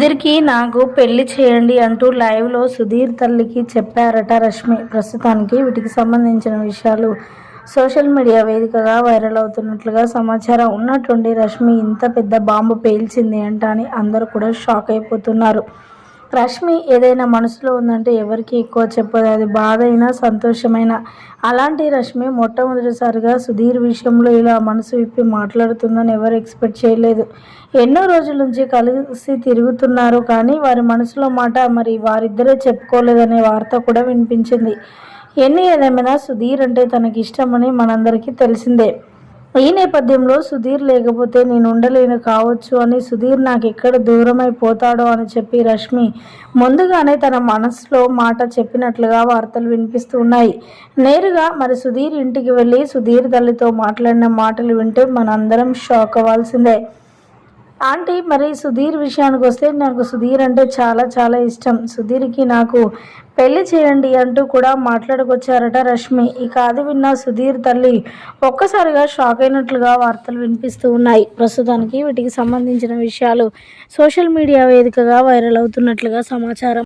సుధీర్కి నాకు పెళ్ళి చేయండి అంటూ లైవ్లో సుధీర్ తల్లికి చెప్పారట రష్మి. ప్రస్తుతానికి వీటికి సంబంధించిన విషయాలు సోషల్ మీడియా వేదికగా వైరల్ అవుతున్నట్లుగా సమాచారం ఉన్నట్టుండి రష్మి ఇంత పెద్ద బాంబు పేల్చింది అంట అని అందరూ కూడా షాక్ అయిపోతున్నారు. రష్మి ఏదైనా మనసులో ఉందంటే ఎవరికి ఎక్కువ చెప్పదు. అది బాధ అయినా సంతోషమైన. అలాంటి రష్మి మొట్టమొదటిసారిగా సుధీర్ విషయంలో ఇలా మనసు విప్పి మాట్లాడుతుందని ఎవరు ఎక్స్పెక్ట్ చేయలేదు. ఎన్నో రోజుల నుంచి కలిసి తిరుగుతున్నారు కానీ వారి మనసులో మాట మరి వారిద్దరే చెప్పుకోలేదనే వార్త కూడా వినిపించింది. ఎన్ని ఏదేమైనా సుధీర్ అంటే తనకి ఇష్టమని మనందరికీ తెలిసిందే. ఈ నేపథ్యంలో సుధీర్ లేకపోతే నేను ఉండలేను కావచ్చు అని సుధీర్ నాకు ఎక్కడ దూరమైపోతాడో అని చెప్పి రష్మి ముందుగానే తన మనసులో మాట చెప్పినట్లుగా వార్తలు వినిపిస్తూ ఉన్నాయి నేరుగా మరి సుధీర్ ఇంటికి వెళ్ళి సుధీర్ తల్లితో మాట్లాడిన మాటలు వింటే మనందరం షాక్ అవ్వాల్సిందే. ఆంటీ మరి సుధీర్ విషయానికి వస్తే నాకు సుధీర్ అంటే చాలా చాలా ఇష్టం. సుధీర్కి నాకు పెళ్ళి చేయండి అంటూ కూడా మాట్లాడుకొచ్చారట రష్మి. ఇక అది విన్న సుధీర్ తల్లి ఒక్కసారిగా షాక్ అయినట్లుగా వార్తలు వినిపిస్తూ ఉన్నాయి. ప్రస్తుతానికి వీటికి సంబంధించిన విషయాలు సోషల్ మీడియా వేదికగా వైరల్ అవుతున్నట్లుగా సమాచారం.